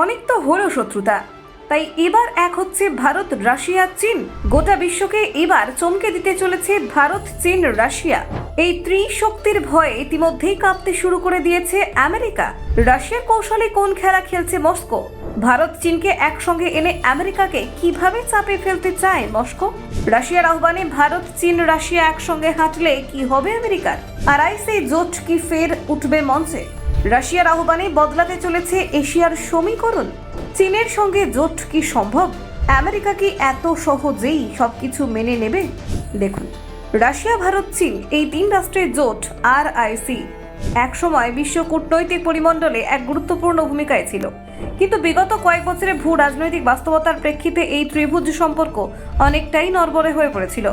অনেক তো হলো শত্রুতা। তাই এবার এক হচ্ছে ভারত, রাশিয়া, চীন। গোটা বিশ্বকে এবার চমকে দিতে চলেছে ভারত, চীন, রাশিয়া। এই ত্রিশক্তির ভয়ে ইতিমধ্যেই কাঁপতে শুরু করে দিয়েছে আমেরিকা। রাশিয়ার কৌশলে কোন খেলা খেলছে মস্কো? ভারত, চীনকে একসঙ্গে এনে আমেরিকাকে কীভাবে চাপে ফেলতে চায় মস্কো? রাশিয়ার আহ্বানে ভারত, চীন, রাশিয়া একসঙ্গে হাঁটলে কি হবে আমেরিকার? আর আইসে জোট কি ফের উঠবে মঞ্চে? রাশিয়ার আহ্বানে বদলাতে চলেছে এশিয়ার সমীকরণ। চীনের সঙ্গে জোট কি সম্ভব? আমেরিকা কি এত সহজেই সবকিছু মেনে নেবে? দেখুন, রাশিয়া, ভারত, চীন এই তিন রাষ্ট্রের জোট আর আইসি একসময় বিশ্ব কূটনৈতিক পরিমণ্ডলে এক গুরুত্বপূর্ণ ভূমিকায় ছিল। কিন্তু বিগত কয়েক বছরে ভূ রাজনৈতিক বাস্তবতার প্রেক্ষিতে এই ত্রিভুজ সম্পর্ক অনেকটাই নরবরে হয়ে পড়েছিল।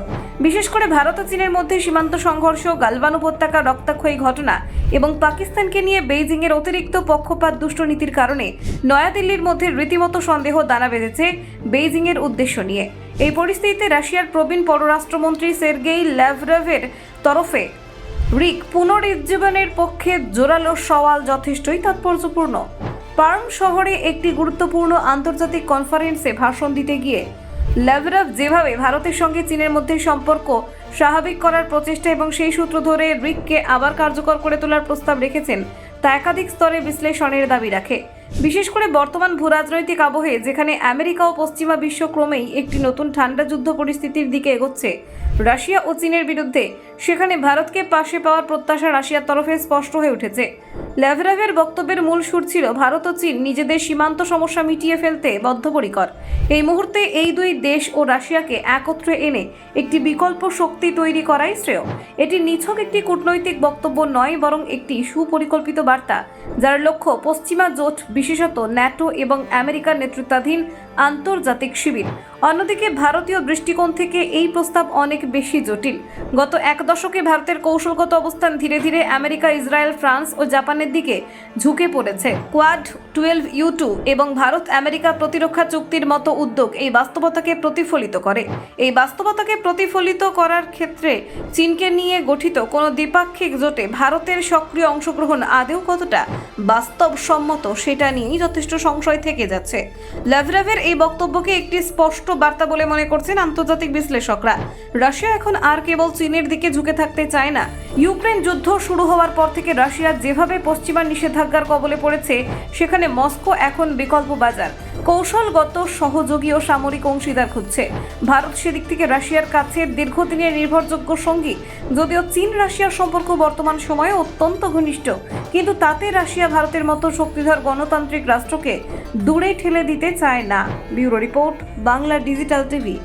বিশেষ করে ভারত ও চীনের মধ্যে সীমান্ত সংঘর্ষ, গালবান উপত্যকা রক্তাক্ষয়ী ঘটনা এবং পাকিস্তানকে নিয়ে বেইজিং এর অতিরিক্ত পক্ষপাত দুষ্টনীতির কারণে নয়াদিল্লির মধ্যে রীতিমতো সন্দেহ দানা বেঁধেছে বেইজিং এর উদ্দেশ্য নিয়ে। এই পরিস্থিতিতে রাশিয়ার প্রবীণ পররাষ্ট্রমন্ত্রী সের্গেই ল্যাভরভের তরফে রিক পুনরুজ্জীবনের পক্ষে জোরালো সওয়াল যথেষ্টই তাৎপর্যপূর্ণ। পার্ম শহরে একটি গুরুত্বপূর্ণ আন্তর্জাতিক কনফারেন্সে ভাষণ দিতে গিয়ে ল্যাভরভ যেভাবে ভারতের সঙ্গে চীনের মধ্যে সম্পর্ক স্বাভাবিক করার প্রচেষ্টা এবং সেই সূত্র ধরে রিককে আবার কার্যকর করে তোলার প্রস্তাব রেখেছেন, তা একাধিক স্তরে বিশ্লেষণের দাবি রাখে। বিশেষ করে বর্তমান ভূরাজনৈতিক আবহে যেখানে আমেরিকা ও পশ্চিমা বিশ্ব ক্রমেই একটি নতুন ঠান্ডা যুদ্ধ পরিস্থিতির দিকে এগোচ্ছে, রাশিয়া ও চীনের বিরুদ্ধে, সেখানে ভারতকে পাশে পাওয়ার প্রত্যাশা রাশিয়ার তরফে স্পষ্ট হয়ে উঠেছে। ল্যাভরাভের বক্তব্যের মূল সুর ছিল ভারত ও চীন, নিজেদের সীমান্ত সমস্যা মিটিয়ে ফেলতে বদ্ধপরিকর। এই মুহূর্তে এই দুই দেশ ও রাশিয়াকে একত্রে এনে একটি বিকল্প শক্তি তৈরি করাই শ্রেয়। এটি নিছক একটি কূটনৈতিক বক্তব্য নয়, বরং একটি সুপরিকল্পিত বার্তা, যার লক্ষ্য পশ্চিমা জোট, বিশেষত ন্যাটো এবং আমেরিকার নেতৃত্বাধীন আন্তর্জাতিক শিবির। অন্যদিকে ভারতীয় দৃষ্টিকোণ থেকে এই প্রস্তাব অনেক বেশি জটিল। গত এক দশকে ভারতের কৌশলগত অবস্থান ধীরে ধীরে আমেরিকা, ইসরায়েল, ফ্রান্স ও জাপানের দিকে ঝুঁকে পড়েছে। কোয়াড টুয়েলভ ইউ টু এবং ভারত আমেরিকা প্রতিরক্ষা চুক্তির মতো উদ্যোগ এই বাস্তবতাকে প্রতিফলিত করে। এই বাস্তবতাকে প্রতিফলিত করার ক্ষেত্রে চীনকে নিয়ে গঠিত কোনো দ্বিপাক্ষিক জোটে ভারতের সক্রিয় অংশগ্রহণ আদেও কতটা বাস্তবসম্মত সেটা নিয়েই যথেষ্ট সংশয় থেকে যাচ্ছে। ল্যাভরাভের এই বক্তব্যকে একটি স্পষ্ট বার্তা বলে মনে করছেন আন্তর্জাতিক বিশ্লেষকরা। রাশিয়া এখন আর কেবল চীনের দিকে ঝুঁকে থাকতে চায় না। ইউক্রেন যুদ্ধ শুরু হওয়ার পর থেকে রাশিয়া যেভাবে পশ্চিমা নিষেধাজ্ঞার কবলে পড়েছে। সেখানে মস্কো এখন বিকল্প বাজার। কৌশলগত, সহযোগী ও সামরিক অংশীদার খুঁজছে। ভারত সেদিক থেকে রাশিয়ার কাছে দীর্ঘদিনের নির্ভরযোগ্য সঙ্গী। যদিও চীন রাশিয়ার সম্পর্ক বর্তমান সময়ে অত্যন্ত ঘনিষ্ঠ। কিন্তু তাতে রাশিয়া ভারতের মতো শক্তিধর গণতান্ত্রিক রাষ্ট্রকে দূরে ঠেলে দিতে চায় না। Bureau report, Bangla digital TV.